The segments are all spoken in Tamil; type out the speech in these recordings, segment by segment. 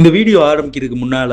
இந்த வீடியோ ஆரம்பிக்கிறதுக்கு முன்னால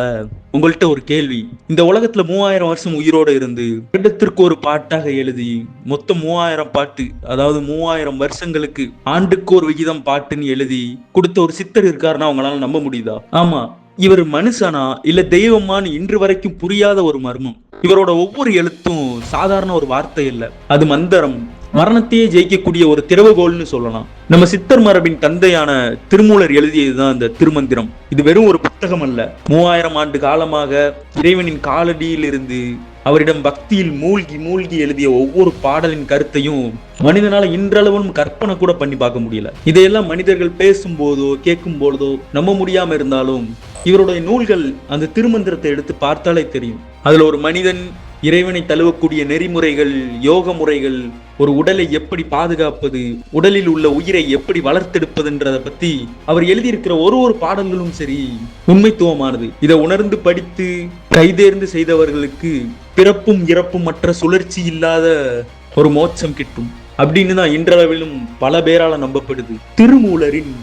உங்கள்கிட்ட ஒரு கேள்வி. இந்த உலகத்துல மூவாயிரம் வருஷம் உயிரோட இருந்து வருடத்திற்கு ஒரு பாட்டாக எழுதி மொத்தம் மூவாயிரம் பாட்டு அதாவது மூவாயிரம் வருஷங்களுக்கு ஆண்டுக்கு ஒரு விகிதம் பாட்டுன்னு எழுதி கொடுத்த ஒரு சித்தர் இருக்காருன்னா அவங்களால நம்ப முடியுதா? ஆமா. இவர் மனுஷனா இல்ல தெய்வமான்னு இன்று வரைக்கும் புரியாத ஒரு மர்மம்? இவரோட ஒவ்வொரு எழுத்தும் சாதாரண ஒரு வார்த்தை இல்ல. அது மந்திரம். மரணத்தையே ஜெயிக்கக்கூடிய ஒரு திறவுகோல்னு சொல்லலாம். நம்ம சித்தர் மரபின் தந்தையான திருமூலர் எழுதியதுதான் இந்த திருமந்திரம். இது வெறும் ஒரு புத்தகம் அல்ல. மூவாயிரம் ஆண்டு காலமாக இறைவனின் காலடியில் இருந்து அவரிடம் பக்தியில் மூழ்கி மூழ்கி எழுதிய ஒவ்வொரு பாடலின் கருத்தையும் மனிதனால இன்றளவும் கற்பனை கூட பண்ணி பார்க்க முடியல. இதையெல்லாம் மனிதர்கள் பேசும்போதோ கேட்கும் பொழுதோ நம்ப முடியாம இருந்தாலும் இவருடைய நூல்கள் அந்த திருமந்திரத்தை எடுத்து பார்த்தாலே தெரியும். அதுல ஒரு மனிதன் இறைவனை தழுவக்கூடிய நெறிமுறைகள் யோக முறைகள் ஒரு உடலை எப்படி பாதுகாப்பது உடலில் உள்ள உயிரை எப்படி வளர்த்தெடுப்பதுன்றதை பத்தி அவர் எழுதியிருக்கிற ஒரு ஒரு பாடல்களும் சரி உண்மைத்துவமானது. இதை உணர்ந்து படித்து கைதேர்ந்து செய்தவர்களுக்கு பிறப்பும் இறப்பும் மற்ற சுழற்சி இல்லாத ஒரு மோட்சம் கிட்டும். அப்படின்னு தான் இன்றளவிலும் பல பேரால நம்பப்படுது. திருமூலரின்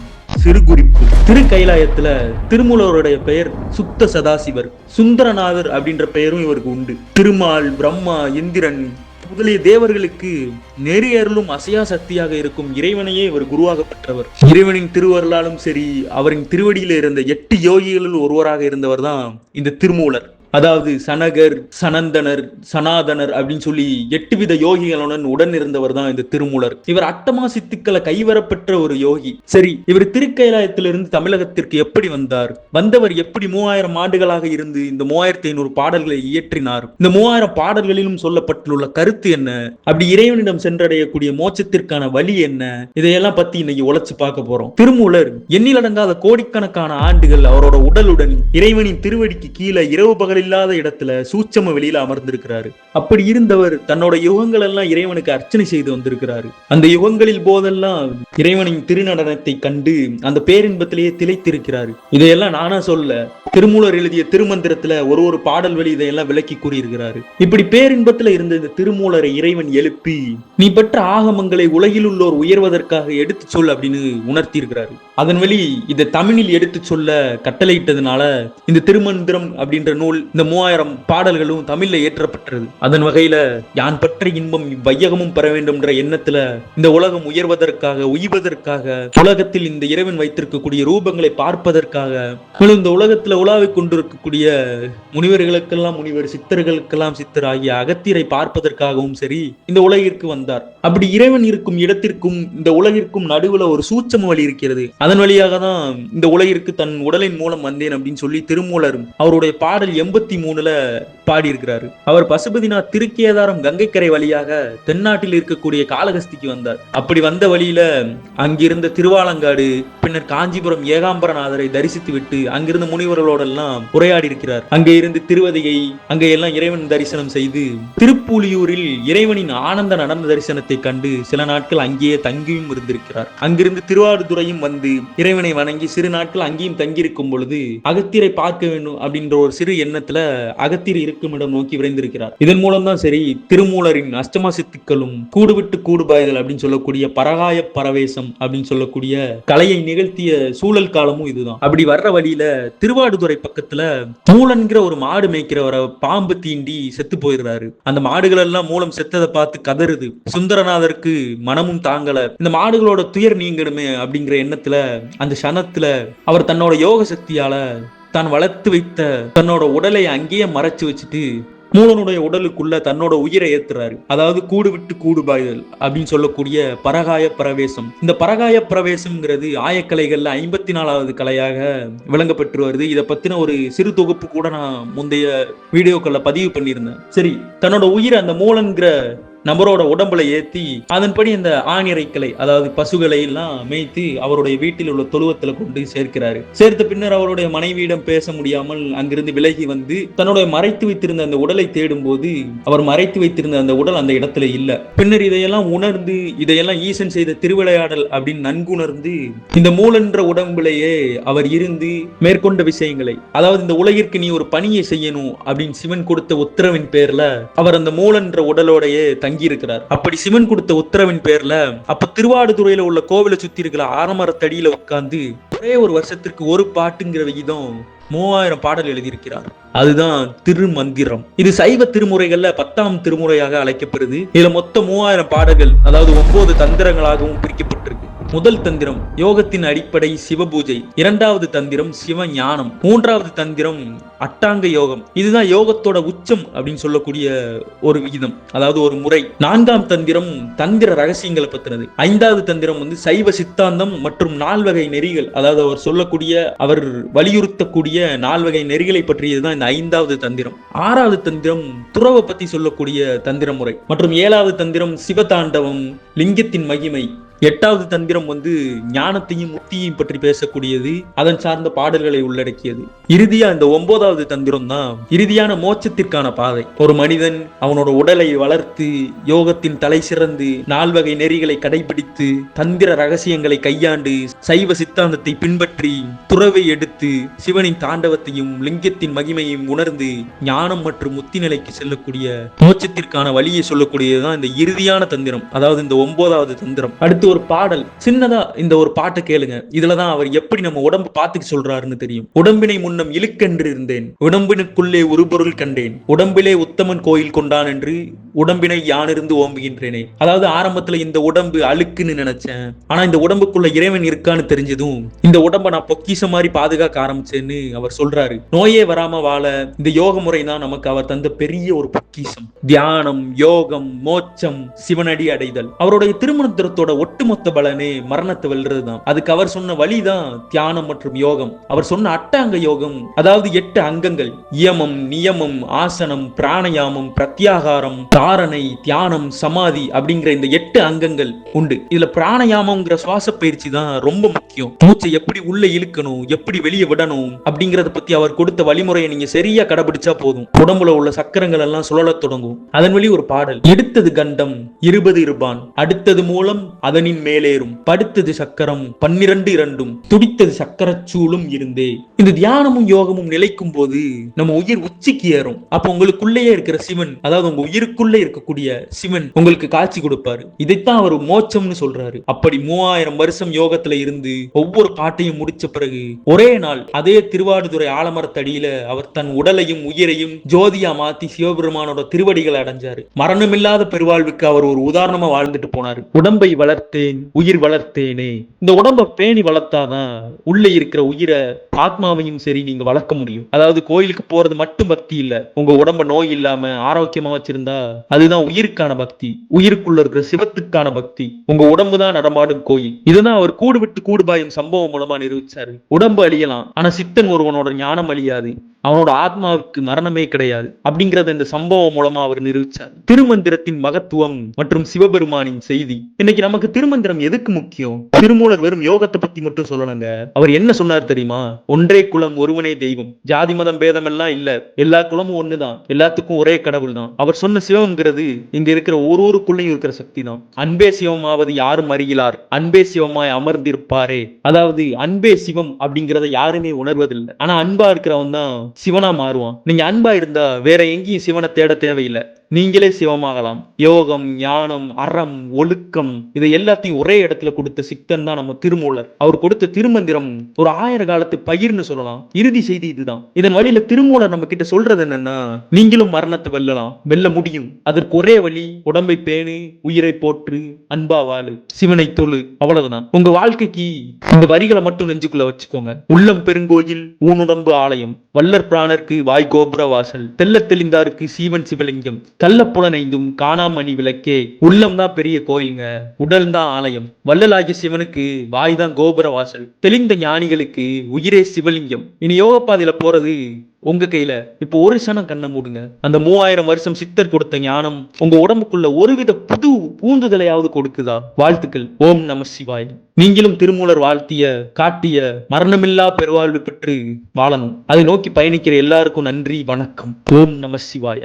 சிறு குறிப்பு திரு கைலாயத்துல திருமூலருடைய பெயர் சுத்த சதாசிவர் சுந்தரநாதர் அப்படின்ற பெயரும் இவருக்கு உண்டு. திருமால் பிரம்மா இந்திரன் முதலிய தேவர்களுக்கு நெறியருளும் அசையா சக்தியாக இருக்கும் இறைவனையே இவர் குருவாக பெற்றவர். இறைவனின் திருவருளாலும் சரி அவரின் திருவடியில இருந்த எட்டு யோகிகளில் ஒருவராக இருந்தவர் தான் இந்த திருமூலர். அதாவது சனகர் சனந்தனர் சனாதனர் அப்படின்னு சொல்லி எட்டு வித யோகிகளுடன் உடன் இருந்தவர் தான் இந்த திருமூலர். இவர் அட்டமா சித்துக்களை கைவரப்பெற்ற ஒரு யோகி. சரி இவர் திருக்கைலாயத்திலிருந்து தமிழகத்திற்கு எப்படி வந்தார்? வந்தவர் எப்படி மூவாயிரம் ஆண்டுகளாக இருந்து இந்த மூவாயிரத்தி ஐநூறு பாடல்களை இயற்றினார்? இந்த மூவாயிரம் பாடல்களிலும் சொல்லப்பட்டுள்ள கருத்து என்ன? அப்படி இறைவனிடம் சென்றடையக்கூடிய மோட்சத்திற்கான வழி என்ன? இதையெல்லாம் பத்தி இன்னைக்கு உழைச்சு பார்க்க போறோம். திருமூலர் எண்ணிலடங்காத கோடிக்கணக்கான ஆண்டுகள் அவரோட உடலுடன் இறைவனின் திருவடிக்கு கீழே இரவு பகலில் இல்லாத இடத்துல சூட்சம வெளியில அமர்ந்திருக்கிறாரு. அப்படி இருந்தவர் தன்னோட யுகங்கள் எல்லாம் இறைவனுக்கு அர்ச்சனை செய்து வந்திருக்கிறாரு. அந்த யுகங்களில் போதெல்லாம் இறைவனின் திருநடனத்தை கண்டு அந்த பேரின்பத்திலேயே திளைத்திருக்கிறாரு. இதையெல்லாம் நானா சொல்ல திருமூலர் எழுதிய திருமந்திரத்துல ஒரு ஒரு பாடல் வழி இதையெல்லாம் விளக்கி கூறியிருக்கிறாரு. இப்படி பேரின்பத்துல இருந்த இந்த திருமூலரை இறைவன் எழுப்பி நீ பெற்ற ஆகமங்களை உலகில் உள்ளோர் உயர்வதற்காக எடுத்து சொல் அப்படின்னு உணர்த்தி இருக்கிறாரு அதன் வழி இதை தமிழில் எடுத்து சொல்ல கட்டளையிட்டதுனால இந்த திருமந்திரம் அப்படின்ற நூல் இந்த மூவாயிரம் பாடல்களும் தமிழ்ல ஏற்றப்பட்டது. அதன் வகையில யான் பற்ற இன்பம் இவ்வையகமும் பெற வேண்டும்ன்ற எண்ணத்துல இந்த உலகம் உயர்வதற்காக செய்வதற்காக உலகத்தில் இந்த இறைவன் வைத்திருக்கக்கூடிய ரூபங்களை பார்ப்பதற்காக மேலும் இந்த உலகத்துல உலாவிக் கொண்டிருக்கக்கூடிய முனிவர்களுக்கெல்லாம் முனிவர் சித்தர்களுக்கெல்லாம் சித்தர் ஆகிய அகத்தியரை பார்ப்பதற்காகவும் சரி இந்த உலகிற்கு வந்தார். அப்படி இறைவன் இருக்கும் இடத்திற்கும் இந்த உலகிற்கும் நடுவுல ஒரு சூட்சம வழி இருக்கிறது. அதன் வழியாக தான் இந்த உலகிற்கு தன் உடலின் மூலம் வந்தேன் அப்படின்னு சொல்லி திருமூலர் அவருடைய பாடல் எண்பத்தி மூணுல பாடியிருக்கிறாரு. அவர் பசுபதிநாத் திருக்கேதாரம் கங்கைக்கரை வழியாக தென்னாட்டில் இருக்கக்கூடிய காளகஸ்திக்கு வந்தார். அப்படி வந்த வழியில அங்கிருந்த திருவாலங்காடு பின்னர் காஞ்சிபுரம் ஏகாம்பரநாதரை தரிசித்து விட்டு அங்கிருந்த முனிவர்களோடெல்லாம் உரையாடி இருக்கிறார் அங்கே இருந்து திருவதையை அங்கே எல்லாம் இறைவன் தரிசனம் செய்து திருப்பூலியூரில் இறைவனின் ஆனந்த நடந்த தரிசனத்தை கண்டு சில நாட்கள் அங்கேயே தங்கியும் இருந்திருக்கிறார். அங்கிருந்து திருவாரூதுறையும் வந்து இறைவனை வணங்கி சிறு நாட்கள் அங்கேயும் தங்கியிருக்கும் பொழுது அகத்தியரை பார்க்க வேண்டும் அப்படின்ற ஒரு சிறு எண்ணத்துல அகத்தியர் இருக்கும் இடம் நோக்கி விரைந்திருக்கிறார். இதன் மூலம் தான் சரி திருமூலரின் அஷ்டமா சித்துக்களும் கூடுவிட்டு கூடுபாய்தல் அப்படின்னு சொல்லக்கூடிய பரகாய பறவை பிரதேசம் அப்படின்னு சொல்லக்கூடிய கலையை நிகழ்த்திய சூழல் காலமும் இதுதான். அப்படி வர்ற வழியில திருவாடுதுறை பக்கத்துல மூலன்கிற ஒரு மாடு மேய்க்கிறவரை பாம்பு தீண்டி செத்து போயிடுறாரு. அந்த மாடுகள் எல்லாம் மூலம் செத்ததை பார்த்து கதறுது. சுந்தரநாதருக்கு மனமும் தாங்கல. இந்த மாடுகளோட துயர் நீங்கணுமே அப்படிங்கிற எண்ணத்துல அந்த சனத்துல அவர் தன்னோட யோக சக்தியால தான் வளர்த்து வைத்த தன்னோட உடலை அங்கேயே மறைச்சு வச்சுட்டு மூலனுடைய உடலுக்குள்ள தன்னோட உயிரை ஏத்துறாரு. அதாவது கூடு விட்டு கூடு பாய்தல் அப்படின்னு சொல்லக்கூடிய பரகாய பிரவேசம். இந்த பரகாய பிரவேசம்ங்கிறது ஆயக்கலைகள்ல ஐம்பத்தி நாலாவது கலையாக விளங்கப்பட்டு வருது. இதை பத்தின ஒரு சிறு தொகுப்பு கூட நான் முந்தைய வீடியோக்களில் பதிவு பண்ணியிருந்தேன். சரி தன்னோட உயிரை அந்த மூலன்கிற நபரோட உடம்புல ஏத்தி அதன்படி இந்த ஆணிரைக்கலை அதாவது பசுகளை எல்லாம் மேய்த்து அவருடைய வீட்டில் உள்ள தொழுவத்துல கொண்டு சேர்க்கிறாரு. சேர்த்த பின்னர் அவருடைய மனைவியிடம் பேச முடியாமல் அங்கிருந்து விலகி வந்து தன்னுடைய மறைத்து வைத்திருந்த அந்த உடலை தேடும் போது அவர் மறைத்து வைத்திருந்த அந்த உடல் அந்த இடத்துல இல்ல. பின்னர் இதையெல்லாம் உணர்ந்து இதையெல்லாம் ஈசன் செய்த திருவிளையாடல் அப்படின்னு நன்குணர்ந்து இந்த மூலன்ற உடம்புலேயே அவர் இருந்து மேற்கொண்ட விஷயங்களை அதாவது இந்த உலகிற்கு நீ ஒரு பணியை செய்யணும் அப்படின்னு சிவன் கொடுத்த உத்தரவின் பேர்ல அவர் அந்த மூலன்ற உடலோடைய தங்கி தங்கி இருக்கிறார் அப்படி சிவன் கொடுத்த உத்தரவின் பேர்ல அப்ப திருவாடுதுறையில உள்ள கோவிலை சுத்தி இருக்கிற ஆரமரத்தடியில உட்கார்ந்து ஒரே ஒரு வருஷத்திற்கு ஒரு பாட்டுங்கிற விகிதம் மூவாயிரம் பாடல் எழுதியிருக்கிறார். அதுதான் திருமந்திரம். இது சைவ திருமுறைகள்ல பத்தாம் திருமுறையாக அழைக்கப்படுது. இதுல மொத்தம் மூவாயிரம் பாடல்கள் அதாவது ஒன்பது தந்திரங்களாகவும் பிரிக்கப்பட்டிருக்கு. முதல் தந்திரம் யோகத்தின் அடிப்படை சிவபூஜை. இரண்டாவது தந்திரம் சிவ ஞானம் மூன்றாவது தந்திரம் அட்டாங்க யோகம். இதுதான் யோகத்தோட உச்சம் அப்படின்னு சொல்லக்கூடிய ஒரு விகிதம் அதாவது ஒரு முறை. நான்காம் தந்திரம் தந்திர ரகசியங்களை பத்தினது. ஐந்தாவது தந்திரம் வந்து சைவ சித்தாந்தம் மற்றும் நால்வகை நெறிகள். அதாவது அவர் சொல்லக்கூடிய அவர் வலியுறுத்தக்கூடிய நால்வகை நெறிகளை பற்றியதுதான் இந்த ஐந்தாவது தந்திரம். ஆறாவது தந்திரம் துறவை பத்தி சொல்லக்கூடிய தந்திர முறை. மற்றும் ஏழாவது தந்திரம் சிவதாண்டவம் லிங்கத்தின் மகிமை. எட்டாவது தந்திரம் வந்து ஞானத்தையும் முக்தியையும் பற்றி பேசக்கூடியது அதன் சார்ந்த பாடல்களை உள்ளடக்கியது. இறுதியா இந்த ஒன்பதாவது தந்திரம் தான் இறுதியான மோட்சத்திற்கான பாதை. ஒரு மனிதன் அவனோட உடலை வளர்த்து யோகத்தின் தலை சிறந்து நால்வகை நெறிகளை கடைபிடித்து தந்திர ரகசியங்களை கையாண்டு சைவ சித்தாந்தத்தை பின்பற்றி துறவை எடுத்து சிவனின் தாண்டவத்தையும் லிங்கத்தின் மகிமையும் உணர்ந்து ஞானம் மற்றும் முத்தி நிலைக்கு செல்லக்கூடிய மோட்சத்திற்கான வழியை சொல்லக்கூடியதுதான் இந்த இறுதியான தந்திரம். அதாவது இந்த ஒன்பதாவது தந்திரம். அடுத்து ஒரு பாடல் சின்னதா இந்த ஒரு பாட்டை கேளுங்க. இதுலதான் அவர் எப்படி நம்ம உடம்பு பாத்துக்கு சொல்றாருன்னு தெரியும். உடம்பினை முன்னம் இழுக்கென்று இருந்தேன். உடம்பினுக்குள்ளே ஒரு பொருள் கண்டேன். உடம்பிலே உத்தமன் கோயில் கொண்டான் என்று உடம்பினை யானிருந்து ஓம்புகின்றேனே. அதாவது ஆரம்பத்துல இந்த உடம்பு அழுக்குன்னு நினைச்சேன். ஆனா இந்த உடம்புக்குள்ள இறைவன் இருக்கான்னு தெரிஞ்சதும் இந்த உடம்ப நான் பொக்கிஷம் மாதிரி பாதுகாக்க ஆரம்பிச்சேன்னு அவர் சொல்றாரு. நோயே வராம வாழ இந்த யோக முறை தான் நமக்கு அவர் தந்த பெரிய ஒரு பொக்கிஷம். தியானம் யோகம் மோட்சம் சிவனடி அடைதல். அவருடைய திருமணத்திரத்தோட ஒட்டுமொத்த பலனே மரணத்தை வெல்றதுதான். அதுக்கு அவர் சொன்ன வழிதான் தியானம் மற்றும் யோகம். அவர் சொன்ன அட்டாங்க யோகம் அதாவது எட்டு அங்கங்கள். இயமம் நியமம் ஆசனம் பிராணயாமம் பிரத்யாகாரம் தாரணை தியானம் சமாதி அப்படிங்கிற இந்த எட்டு அங்கங்கள் உண்டு. இதுல பிராணயாமம்ங்கிற சுவாச பயிற்சி தான் ரொம்ப முக்கியம். மூச்சை எப்படி உள்ள இழுக்கணும் எப்படி வெளியே விடணும் அப்படிங்கறத பத்தி அவர் கொடுத்த வழிமுறையை நீங்க சரியா கடைபிடிச்சா போதும். உடம்புல உள்ள சக்கரங்கள் எல்லாம் சுழலத் தொடங்கும். அதன் வழி ஒரு பாடல். எடுத்தது கண்டம் இருபது இருபான். அடுத்தது மூலம் அதனின் மேலேறும். படுத்தது சக்கரம் பன்னிரண்டு இரண்டும். துடித்தது சக்கரச்சூளும் இருந்தே. இந்த தியானமும் யோகமும் நிலைக்கும் போது நம்ம உயிர் உச்சிக்கு ஏறும். அப்ப உங்களுக்குள்ளேயே இருக்கிற சிவன் அதாவது உங்க உயிருக்குள்ள இருக்கக்கூடிய சிவன் உங்களுக்கு காட்சி கொடுப்பாரு. இதைத்தான் அவர் மோட்சம்னு சொல்றாரு. அப்படி மூவாயிரம் வருஷம் யோகத்துல இருந்து ஒவ்வொரு பாட்டையும் முடிச்ச பிறகு ஒரே நாள் அதே திருவாடுதுறை ஆலமரத்தடியில அவர் தன் உடலையும் உயிரையும் ஜோதியா மாத்தி சிவபெருமானோட திருவடிகளை அடைஞ்சாரு. மரணமில்லாத பெருவாழ்வுக்கு அவர் ஒரு உதாரணமா வாழ்ந்துட்டு போனாரு. உடம்பை வளர்த்தேன் உயிர் வளர்த்தேனே. இந்த உடம்ப பேணி வளர்த்தாதான் உள்ள இருக்கிற உயிரை ஆத்மாவையும் சரி நீங்க வளர்க்க முடியும். அதாவது கோயிலுக்கு போறது மட்டும் பக்தி இல்ல. உங்க உடம்ப நோய் இல்லாம ஆரோக்கியமா வச்சிருந்தா அதுதான் உயிருக்கான பக்தி. உயிருக்குள்ள இருக்கிற சிவத்துக்கான பக்தி. உங்க உடம்பு தான் நடமாடும் கோயில். இதுதான் அவர் கூடு விட்டு கூடு பாயும் சம்பவம் மூலமா நிரூபிச்சாரு. உடம்பு அழியலாம். ஆனா சித்தன் ஒருவனோட ஞானம் அழியாது. அவனோட ஆத்மாவுக்கு மரணமே கிடையாது. அப்படிங்கறத இந்த சம்பவம் மூலமா அவர் நிரூபிச்சார். திருமந்திரத்தின் மகத்துவம் மற்றும் சிவபெருமானின் செய்தி. இன்னைக்கு நமக்கு திருமந்திரம் எதுக்கு முக்கியம்? திருமூலர் வெறும் யோகத்தை பத்தி மட்டும் சொல்லணுங்க. அவர் என்ன சொன்னார் தெரியுமா? ஒன்றே குலம் ஒருவனே தெய்வம். ஜாதி மதம் பேதம் எல்லாம் இல்ல. எல்லா குலமும் ஒண்ணுதான். எல்லாத்துக்கும் ஒரே கடவுள் தான் அவர் சொன்ன சிவம்ங்கிறது இங்க இருக்கிற ஒரு ஊருக்குள்ளேயும் இருக்கிற சக்தி தான் அன்பே சிவமாவது யாரும் அறியலார். அன்பே சிவமாய் அமர்ந்திருப்பாரே. அதாவது அன்பே சிவம் அப்படிங்கிறத யாருமே உணர்வதில்லை. ஆனா அன்பா இருக்கிறவன் தான் சிவனா மாறுவான். நீங்க அன்பா இருந்தா வேற எங்கேயும் சிவனை தேட தேவையில்லை. நீங்களே சிவமாகலாம். யோகம் ஞானம் அறம் ஒழுக்கம் இதை எல்லாத்தையும் ஒரே இடத்துல கொடுத்த சித்தன் தான் நம்ம திருமூலர். அவர் கொடுத்த திருமந்திரம் ஒரு ஆயிர காலத்து பயிர்னு சொல்லலாம். இறுதி செய்தி இதுதான். இதன் வழியில திருமூலர் நம்ம கிட்ட சொல்றது என்னன்னா நீங்களும் மரணத்தை வெல்லலாம். வெல்ல முடியும். அதற்கு ஒரே வழி உடம்பை பேணு உயிரை போற்று அன்பா வாழு. சிவனை தொழு. அவ்வளவுதான். உங்க வாழ்க்கைக்கு இந்த வரிகளை மட்டும் நெஞ்சுக்குள்ள வச்சுக்கோங்க. உள்ளம் பெருங்கோயில் ஊனுடம்பு ஆலயம். வல்லர் பிராணருக்கு வாய் கோபுர வாசல். தெல்ல தெளிந்தாருக்கு சீவன் சிவலிங்கம். கள்ளப்புலனைந்தும் காணாமணி விளக்கே. உள்ளம் தான் பெரிய கோயிலுங்க. உடல் தான் ஆலயம். வள்ளலாகிய சிவனுக்கு வாய் தான் கோபுர வாசல். தெளிந்த ஞானிகளுக்கு உயிரே சிவலிங்கம். இனி யோக பாதையில போறது உங்க கையில. இப்போ ஒரு சனம் கண்ணை மூடுங்க. அந்த மூவாயிரம் வருஷம் சித்தர் கொடுத்த ஞானம் உங்க உடம்புக்குள்ள ஒருவித புது பூந்துதலையாவது கொடுக்குதா? வாழ்த்துக்கள். ஓம் நம சிவாய். நீங்களும் திருமூலர் வாழ்த்திய காட்டிய மரணமில்லா பெருவாழ்வு பெற்று வாழணும். அதை நோக்கி பயணிக்கிற எல்லாருக்கும் நன்றி வணக்கம். ஓம் நம சிவாய.